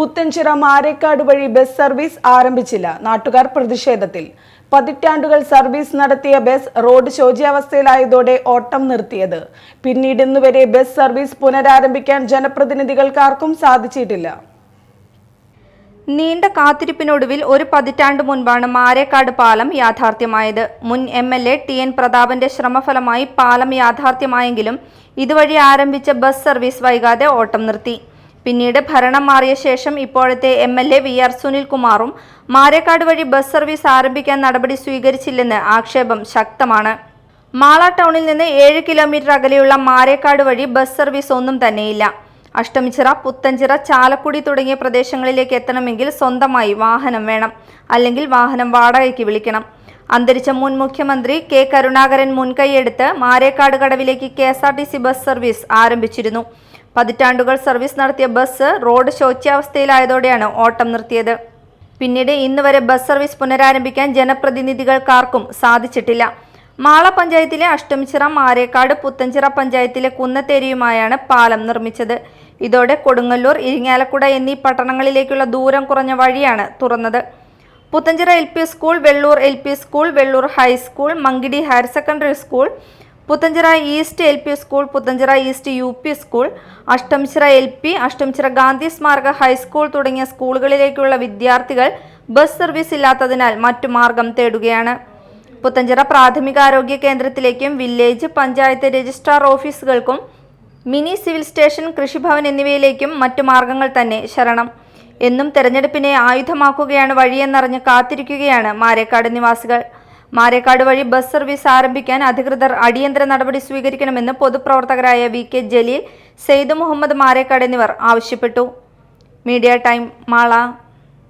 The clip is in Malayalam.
പുത്തൻചിറ മാരേക്കാട് വഴി ബസ് സർവീസ് ആരംഭിച്ചില്ല. നാട്ടുകാർ പ്രതിഷേധത്തിൽ. പതിറ്റാണ്ടുകൾ സർവീസ് നടത്തിയ ബസ് റോഡ് ശോച്യാവസ്ഥയിലായതോടെ ഓട്ടം നിർത്തിയത്. പിന്നീട് ഇന്നുവരെ ബസ് സർവീസ് പുനരാരംഭിക്കാൻ ജനപ്രതിനിധികൾക്കാർക്കും സാധിച്ചിട്ടില്ല. നീണ്ട കാത്തിരിപ്പിനൊടുവിൽ ഒരു പതിറ്റാണ്ട് മുൻപാണ് മാരേക്കാട് പാലം യാഥാർത്ഥ്യമായത്. മുൻ M L A T N പ്രതാപന്റെ ശ്രമഫലമായി പാലം യാഥാർത്ഥ്യമായെങ്കിലും ഇതുവഴി ആരംഭിച്ച ബസ് സർവീസ് വൈകാതെ ഓട്ടം നിർത്തി. പിന്നീട് ഭരണം മാറിയ ശേഷം ഇപ്പോഴത്തെ M L A V R സുനിൽകുമാറും Marekkad വഴി ബസ് സർവീസ് ആരംഭിക്കാൻ നടപടി സ്വീകരിച്ചില്ലെന്ന് ആക്ഷേപം ശക്തമാണ്. മാള ടൗണിൽ നിന്ന് ഏഴ് കിലോമീറ്റർ അകലെയുള്ള മാരേക്കാട് വഴി ബസ് സർവീസ് ഒന്നും തന്നെയില്ല. അഷ്ടമിച്ചിറ പുത്തഞ്ചിറ ചാലക്കുടി തുടങ്ങിയ പ്രദേശങ്ങളിലേക്ക് എത്തണമെങ്കിൽ സ്വന്തമായി വാഹനം വേണം അല്ലെങ്കിൽ വാഹനം വാടകയ്ക്ക് വിളിക്കണം. അന്തരിച്ച മുൻ മുഖ്യമന്ത്രി കെ കരുണാകരൻ മുൻകൈയെടുത്ത് Marekkad കടവിലേക്ക് K S R T C bus service ആരംഭിച്ചിരുന്നു. പതിറ്റാണ്ടുകൾ സർവീസ് നടത്തിയ ബസ് റോഡ് ശോച്യാവസ്ഥയിലായതോടെയാണ് ഓട്ടം നിർത്തിയത്. പിന്നീട് ഇന്ന് വരെ ബസ് സർവീസ് പുനരാരംഭിക്കാൻ ജനപ്രതിനിധികൾക്കാർക്കും സാധിച്ചിട്ടില്ല. മാള പഞ്ചായത്തിലെ അഷ്ടമിച്ചിറ മാരേക്കാട് പുത്തഞ്ചിറ പഞ്ചായത്തിലെ കുന്നത്തേരിയുമായാണ് പാലം നിർമ്മിച്ചത്. ഇതോടെ കൊടുങ്ങല്ലൂർ ഇരിങ്ങാലക്കുട എന്നീ പട്ടണങ്ങളിലേക്കുള്ള ദൂരം കുറഞ്ഞ വഴിയാണ് തുറന്നത്. Puthenchira L school Vellur L school Vellur high school Mankidi higher secondary school Puthenchira east L P school Puthenchira east U P school Ashtamichira L P Ashtamichira Gandhi സ്മാരക ഹൈസ്കൂൾ തുടങ്ങിയ സ്കൂളുകളിലേക്കുള്ള വിദ്യാർത്ഥികൾ ബസ് സർവീസ് ഇല്ലാത്തതിനാൽ മറ്റു മാർഗം തേടുകയാണ്. പുത്തഞ്ചിറ പ്രാഥമികാരോഗ്യ കേന്ദ്രത്തിലേക്കും വില്ലേജ് പഞ്ചായത്ത് രജിസ്ട്രാർ ഓഫീസുകൾക്കും മിനി സിവിൽ സ്റ്റേഷൻ കൃഷിഭവൻ എന്നിവയിലേക്കും മറ്റു മാർഗങ്ങൾ തന്നെ ശരണം. എന്നും തെരഞ്ഞെടുപ്പിനെ ആയുധമാക്കുകയാണ് വഴിയെന്നറിഞ്ഞ് കാത്തിരിക്കുകയാണ് മാരേക്കാട് നിവാസികൾ. മാരേക്കാട് വഴി ബസ് സർവീസ് ആരംഭിക്കാൻ അധികൃതർ അടിയന്തര നടപടി സ്വീകരിക്കണമെന്ന് പൊതുപ്രവർത്തകരായ വി കെ ജലീൽ സെയ്ദ് മുഹമ്മദ് മാരേക്കാട് എന്നിവർ ആവശ്യപ്പെട്ടു. Media time Mala.